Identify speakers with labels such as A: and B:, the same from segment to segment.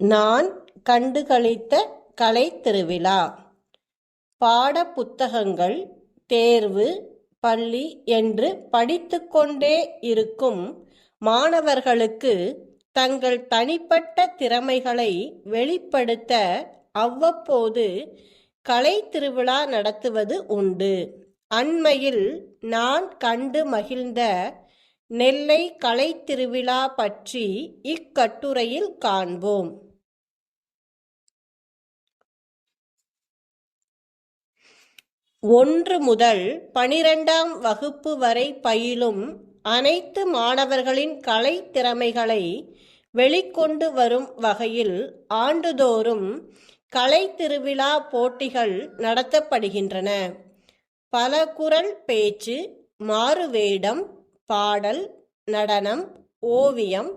A: நான் கண்டுகளித்த கலைத்திருவிழா திருவிழா. பாட புத்தகங்கள் தேர்வு பள்ளி என்று படித்துக்கொண்டே இருக்கும் மாணவர்களுக்கு தங்கள் தனிப்பட்ட திறமைகளை வெளிப்படுத்த அவ்வப்போது கலை திருவிழா நடத்துவது உண்டு. அண்மையில் நான் கண்டு மகிழ்ந்த நெல்லை கலைத் திருவிழா பற்றி இக்கட்டுரையில் காண்போம். ஒன்று முதல் பனிரெண்டாம் வகுப்பு வரை பயிலும் அனைத்து மாணவர்களின் கலை திறமைகளை வெளிக்கொண்டு வரும் வகையில் ஆண்டுதோறும் கலை திருவிழா போட்டிகள் நடத்தப்படுகின்றன. பல குரல் பேச்சு மாறுவேடம் பாடல் நடனம் ஓவியம்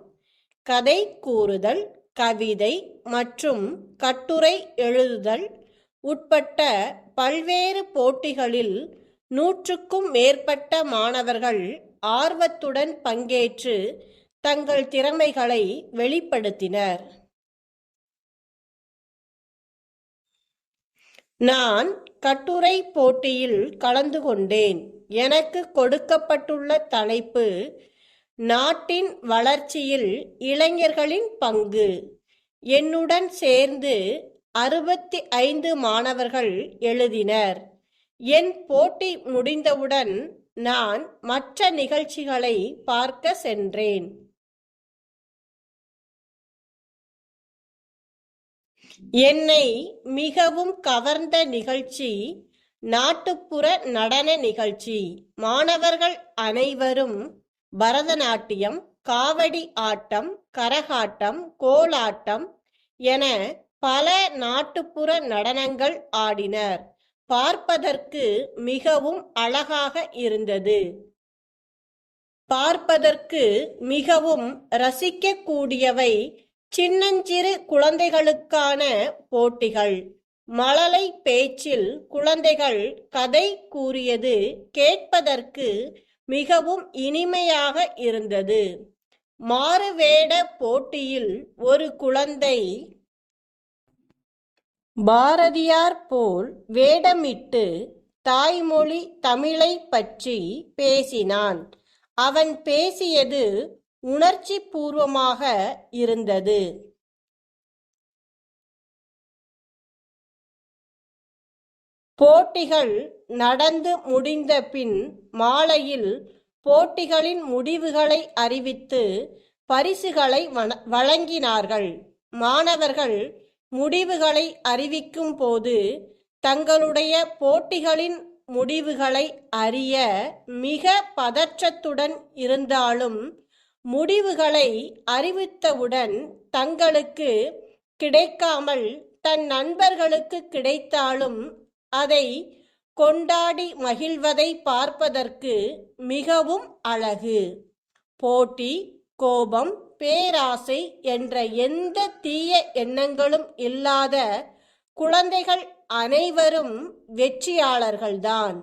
A: கதை கூறுதல் கவிதை மற்றும் கட்டுரை எழுதுதல் உட்பட்ட பல்வேறு போட்டிகளில் நூற்றுக்கும் மேற்பட்ட மாணவர்கள் ஆர்வத்துடன் பங்கேற்று தங்கள் திறமைகளை வெளிப்படுத்தினர். நான் கட்டுரை போட்டியில் கலந்து கொண்டேன். எனக்கு கொடுக்கப்பட்டுள்ள தலைப்பு நாட்டின் வளர்ச்சியில் இளைஞர்களின் பங்கு. என்னுடன் சேர்ந்து அறுபத்தி ஐந்து மாணவர்கள் எழுதினர். என் போட்டி முடிந்தவுடன் நான் மற்ற நிகழ்ச்சிகளை பார்க்க சென்றேன். என்னை மிகவும் கவர்ந்த நிகழ்ச்சி நாட்டுப்புற நடன நிகழ்ச்சி. மாணவர்கள் அனைவரும் பரதநாட்டியம் காவடி ஆட்டம் கரகாட்டம் கோலாட்டம் என பல நாட்டுப்புற நடனங்கள் ஆடினர். பார்ப்பதற்கு மிகவும் அழகாக இருந்தது. பார்ப்பதற்கு மிகவும் ரசிக்கக்கூடியவை சின்னஞ்சிறு குழந்தைகளுக்கான போட்டிகள். மழலை பேச்சில் குழந்தைகள் கதை கூறியது கேட்பதற்கு மிகவும் இனிமையாக இருந்தது. மாறுவேட போட்டியில் ஒரு குழந்தை பாரதியார் போல் வேடமிட்டு தாய்மொழி தமிழை பற்றி பேசினான். அவன் பேசியது உணர்ச்சி பூர்வமாக இருந்தது. போட்டிகள் நடந்து முடிந்த பின் மாலையில் போட்டிகளின் முடிவுகளை அறிவித்து பரிசுகளை வழங்கினார்கள். மாணவர்கள் முடிவுகளை அறிவிக்கும் போது தங்களுடைய போட்டிகளின் முடிவுகளை அறிய மிக பதற்றத்துடன் இருந்தாலும் முடிவுகளை அறிவித்தவுடன் தங்களுக்கு கிடைக்காமல் தன் நண்பர்களுக்கு கிடைத்தாலும் அதை கொண்டாடி மகிழ்வதை பார்ப்பதற்கு மிகவும் அழகு. போட்டி கோபம் பேராசை என்ற எந்த தீய எண்ணங்களும் இல்லாத குழந்தைகள் அனைவரும் வெற்றியாளர்கள்தான்.